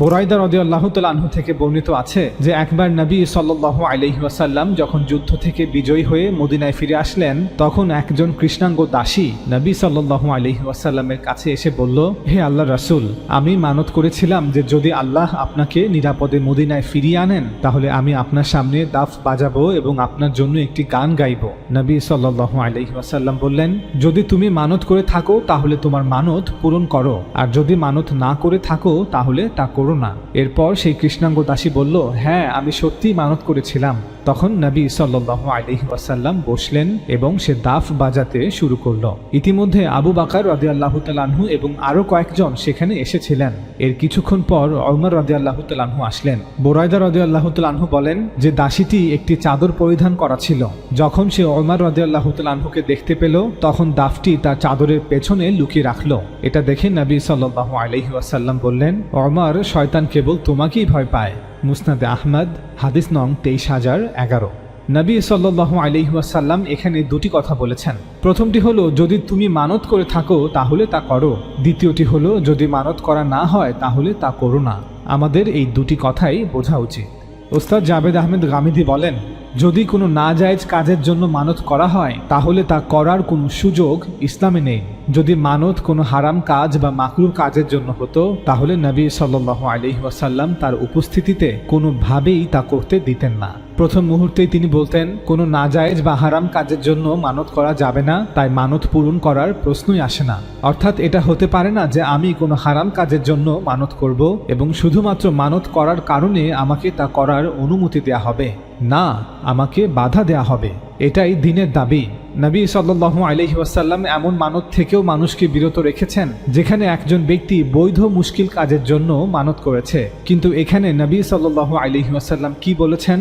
বোরাইদা রদি আল্লাহ আনহু থেকে বর্ণিত আছে যে একবার নবী সাল্লাহ আলহিহাসাল্লাম যখন যুদ্ধ থেকে বিজয়ী হয়ে মদিনায় ফিরে আসলেন, তখন একজন কৃষ্ণাঙ্গ দাসী নবী সাল্লাহ আলহিহাসাল্লামের কাছে এসে বলল, হে আল্লাহ রাসুল, আমি মানত করেছিলাম যে যদি আল্লাহ আপনাকে নিরাপদে মদিনায় ফিরিয়ে আনেন, তাহলে আমি আপনার সামনে দাফ বাজাবো এবং আপনার জন্য একটি গান গাইব। নবী সাল্লাহ আলহিহাসাল্লাম বললেন, যদি তুমি মানত করে থাকো, তাহলে তোমার মানত পূরণ করো, আর যদি মানত না করে থাকো, তাহলে তা করো না। এরপর সেই কৃষ্ণাঙ্গ দাসী বলল হ্যাঁ আমি সত্যিই মানত করেছিলাম। তখন নবী সাল্লাহ আলহি ওয়াসাল্লাম বসলেন এবং সে দাফ বাজাতে শুরু করল। ইতিমধ্যে আবু বাকার রাজি আল্লাহ তালাহু এবং আরও কয়েকজন সেখানে এসেছিলেন। এর কিছুক্ষণ পর অমর রাজি আল্লাহ তালাহু আসলেন। বোরায়দা আল্লাহ তালাহু বলেন যে দাসীটি একটি চাদর পরিধান করা ছিল। যখন সে অমর রাজি আল্লাহ তালাহুকে দেখতে পেল, তখন দাফটি তার চাদরের পেছনে লুকিয়ে রাখল। এটা দেখে নবী সাল্লাহ আলহি ওয়াসাল্লাম বললেন অমর শয়তান কেবল তোমাকেই ভয় পায়। মুসনাদে আহমদ, হাদিস নং তেইশ হাজার এগারো। নবী সাল্লাহ আলিহাসাল্লাম এখানে দুটি কথা বলেছেন। প্রথমটি হলো, যদি তুমি মানত করে থাকো, তাহলে তা করো। দ্বিতীয়টি হলো, যদি মানত করা না হয়, তাহলে তা করো না। আমাদের এই দুটি কথাই বোঝা উচিত। ওস্তাদ জাভেদ আহমেদ গামিদি বলেন, যদি কোনো নাজায়েজ কাজের জন্য মানত করা হয়, তাহলে তা করার কোনো সুযোগ ইসলামে নেই। যদি মানত কোনো হারাম কাজ বা মাকরু কাজের জন্য হতো, তাহলে নবী সাল্লাহ আলি ওয়াসাল্লাম তার উপস্থিতিতে কোনোভাবেই তা করতে দিতেন না। প্রথম মুহূর্তেই তিনি বলতেন, কোনো নাজায়েজ বা হারাম কাজের জন্য মানত করা যাবে না, তাই মানত পূরণ করার প্রশ্নই আসে না। অর্থাৎ এটা হতে পারে না যে আমি কোনো হারাম কাজের জন্য মানত করব এবং শুধুমাত্র মানত করার কারণে আমাকে তা করার অনুমতি দেয়া হবে। না, আমাকে বাধা দেয়া হবে। এটাই দিনের দাবি। নবী সাল্লু আলহি ওয়াসাল্লাম এমন মানত থেকেও মানুষকে বিরত রেখেছেন, যেখানে একজন ব্যক্তি বৈধ মুশকিল কাজের জন্য মানত করেছে। কিন্তু এখানে নবী সাল্লু আলহি ওয়াসাল্লাম কি বলেছেন?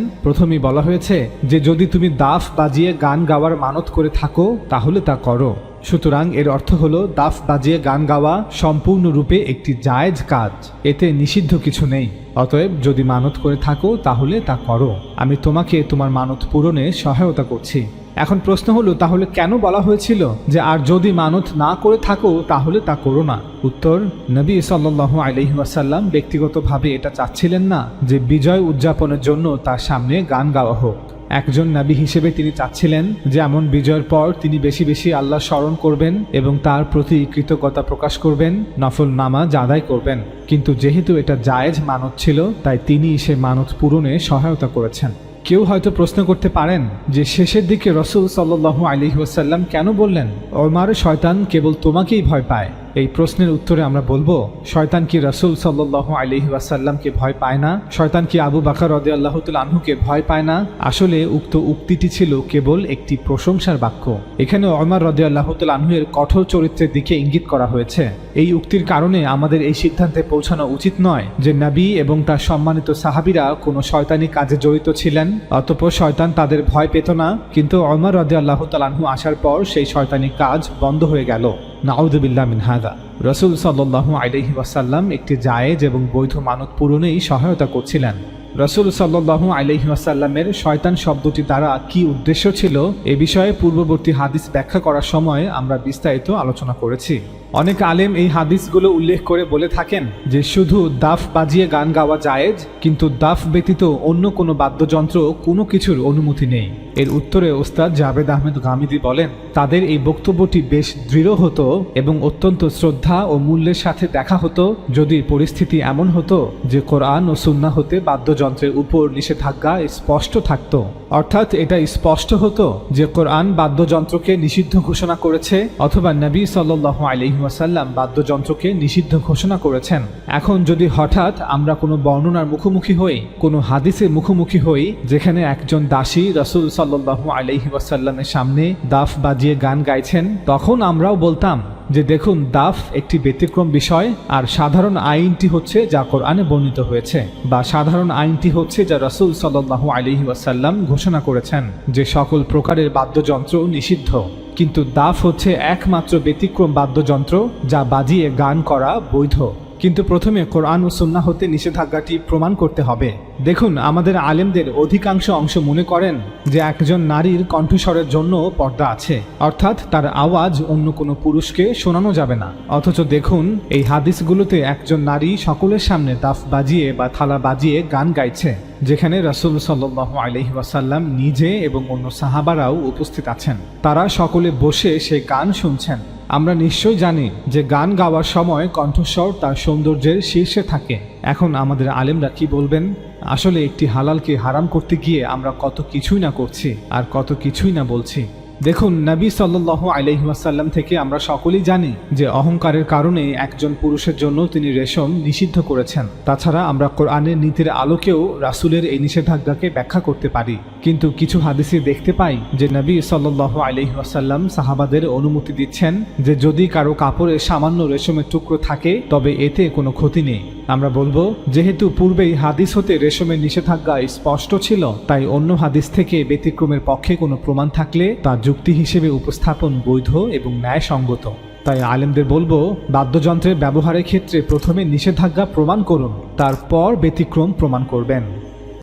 প্রথমেই বলা হয়েছে যে যদি তুমি দাফ বাজিয়ে গান গাওয়ার মানত করে থাকো, তাহলে তা করো। সুতরাং এর অর্থ হলো, দাফ বাজিয়ে গান গাওয়া সম্পূর্ণরূপে একটি জায়েজ কাজ। এতে নিষিদ্ধ কিছু নেই। অতএব যদি মানত করে থাকো, তাহলে তা করো। আমি তোমাকে তোমার মানত পূরণে সহায়তা করছি। এখন প্রশ্ন হলো, তাহলে কেন বলা হয়েছিল যে, আর যদি মানত না করে থাকো, তাহলে তা করো না উত্তর, নবী সাল্লাহ আলহিহাসাল্লাম ব্যক্তিগতভাবে এটা চাচ্ছিলেন না যে, বিজয় উদযাপনের জন্য তার সামনে গান গাওয়া হোক। একজন নাবী হিসেবে তিনি চাচ্ছিলেন যে এমন বিজয়ের পর তিনি বেশি বেশি আল্লাহ স্মরণ করবেন এবং তার প্রতি কৃতজ্ঞতা প্রকাশ করবেন, নফল নামাজ আদায় করবেন। কিন্তু যেহেতু এটা জায়েজ মানত ছিল, তাই তিনি সে মানত পূরণে সহায়তা করেছেন। কেউ হয়তো প্রশ্ন করতে পারেন যে শেষের দিকে রসুল সাল্লু আলহিহাসাল্লাম কেন বললেন, ওমার শয়তান কেবল তোমাকেই ভয় পায়। এই প্রশ্নের উত্তরে আমরা বলব, শয়তান কি রসুল সাল্লাহ আলহি ওয়াসাল্লামকে ভয় পায় না? শয়তান কি আবু বাকর রদে আল্লাহতুল আনহুকে ভয় পায় না? আসলে উক্ত উক্তিটি ছিল কেবল একটি প্রশংসার বাক্য। এখানে অমর রদে আল্লাহতুল আনহুয়ের কঠোর চরিত্রের দিকে ইঙ্গিত করা হয়েছে। এই উক্তির কারণে আমাদের এই সিদ্ধান্তে পৌঁছানো উচিত নয় যে নবী এবং তার সম্মানিত সাহাবিরা কোনো শয়তানি কাজে জড়িত ছিলেন, অতপর শয়তান তাদের ভয় পেত না। কিন্তু অমর রদে আল্লাহতাল আনহু আসার পর সেই শয়তানি কাজ বন্ধ হয়ে গেল। নাউদুবিল্লাহ মিনহাদা রসুল সাল্লাহ আলহি ওয়াসাল্লাম একটি জায়েজ এবং বৈধ মানত পূরণেই সহায়তা করছিলেন। রসুল সাল্লাহ আলহি ওয়াসাল্লামের শয়তান শব্দটি দ্বারা কি উদ্দেশ্য ছিল, এ বিষয়ে পূর্ববর্তী হাদিস ব্যাখ্যা করার সময় আমরা বিস্তারিত আলোচনা করেছি। অনেক আলেম এই হাদিসগুলো উল্লেখ করে বলে থাকেন যে শুধু দাফ বাজিয়ে গান গাওয়া জায়েজ, কিন্তু দাফ ব্যতীত অন্য কোনো বাদ্যযন্ত্র কোনো কিছুর অনুমতি নেই। এর উত্তরে ওস্তাদ জাভেদ আহমেদ গামিদি বলেন, তাদের এই বক্তব্যটি বেশ দৃঢ় হতো এবং অত্যন্ত শ্রদ্ধা ও মূল্যের সাথে দেখা হতো, যদি পরিস্থিতি এমন হতো যে কোরআন ও সুন্না হতে বাদ্যযন্ত্রের উপর নিষেধাজ্ঞা স্পষ্ট থাকত। অর্থাৎ এটা স্পষ্ট হতো যে কোরআন বাদ্যযন্ত্রকে নিষিদ্ধ ঘোষণা করেছে অথবা নবী সাল্লাহ আলহিমাসাল্লাম বাদ্যযন্ত্রকে নিষিদ্ধ ঘোষণা করেছেন। এখন যদি হঠাৎ আমরা কোনো বর্ণনার মুখোমুখি হই, কোনো হাদিসের মুখোমুখি হই, যেখানে একজন দাসী রসুল সাল্লাহ আলহি ওয়াসাল্লামের সামনে দাফ বাজিয়ে গান গাইছেন, তখন আমরাও বলতাম যে দেখুন, দাফ একটি ব্যতিক্রম বিষয়, আর সাধারণ আইনটি হচ্ছে যা কোরআনে বর্ণিত হয়েছে, বা সাধারণ আইনটি হচ্ছে যা রাসুল সাল্লাহ আলহি ওয়াসাল্লাম ঘোষণা করেছেন যে সকল প্রকারের বাদ্যযন্ত্র নিষিদ্ধ। কিন্তু দাফ হচ্ছে একমাত্র ব্যতিক্রম বাদ্যযন্ত্র যা বাজিয়ে গান করা বৈধ। কিন্তু প্রথমে কোরআন ও সুন্না হতে নিষেধাজ্ঞাটি প্রমাণ করতে হবে। দেখুন, আমাদের আলেমদের অধিকাংশ অংশ মনে করেন যে একজন নারীর কণ্ঠস্বরের জন্য পর্দা আছে। অর্থাৎ তার আওয়াজ অন্য কোনো পুরুষকে শোনানো যাবে না। অথচ দেখুন, এই হাদিসগুলোতে একজন নারী সকলের সামনে দাফ বাজিয়ে বা থালা বাজিয়ে গান গাইছে। যেখানে রাসুল সাল্লাহ আলহি ওয়াসাল্লাম নিজে এবং অন্য সাহাবারাও উপস্থিত আছেন। তারা সকলে বসে সে গান শুনছেন। আমরা নিশ্চয়ই জানি যে গান গাওয়ার সময় কণ্ঠস্বর তার সৌন্দর্যের শীর্ষে থাকে। এখন আমাদের আলেমরা কি বলবেন? আসলে একটি হালালকে হারাম করতে গিয়ে আমরা কত কিছুই না করছি আর কত কিছুই না বলছি। দেখুন, নবী সাল্লাহ আলহিহাসাল্লাম থেকে আমরা সকলেই জানি যে অহংকারের কারণে একজন পুরুষের জন্য তিনি রেশম নিষিদ্ধ করেছেন। তাছাড়া আমরা কোরআনের নীতির আলোকেও রাসুলের এই নিষেধাজ্ঞাকে ব্যাখ্যা করতে পারি। কিন্তু কিছু হাদিসে দেখতে পাই যে নবী সাল্লাহ আলহিহাসাল্লাম সাহাবাদের অনুমতি দিচ্ছেন যে যদি কারও কাপড়ে সামান্য রেশমের টুকরো থাকে, তবে এতে কোনো ক্ষতি নেই। আমরা বলব, যেহেতু পূর্বেই হাদিস হতে রেশমের নিষেধাজ্ঞা স্পষ্ট ছিল, তাই অন্য হাদিস থেকে ব্যতিক্রমের পক্ষে কোনো প্রমাণ থাকলে তা যুক্তি হিসেবে উপস্থাপন বৈধ এবং ন্যায়সঙ্গত। তাই আলেমদের বলব, বাদ্যযন্ত্রের ব্যবহারের ক্ষেত্রে প্রথমে নিষেধাজ্ঞা প্রমাণ করুন, তারপর ব্যতিক্রম প্রমাণ করবেন।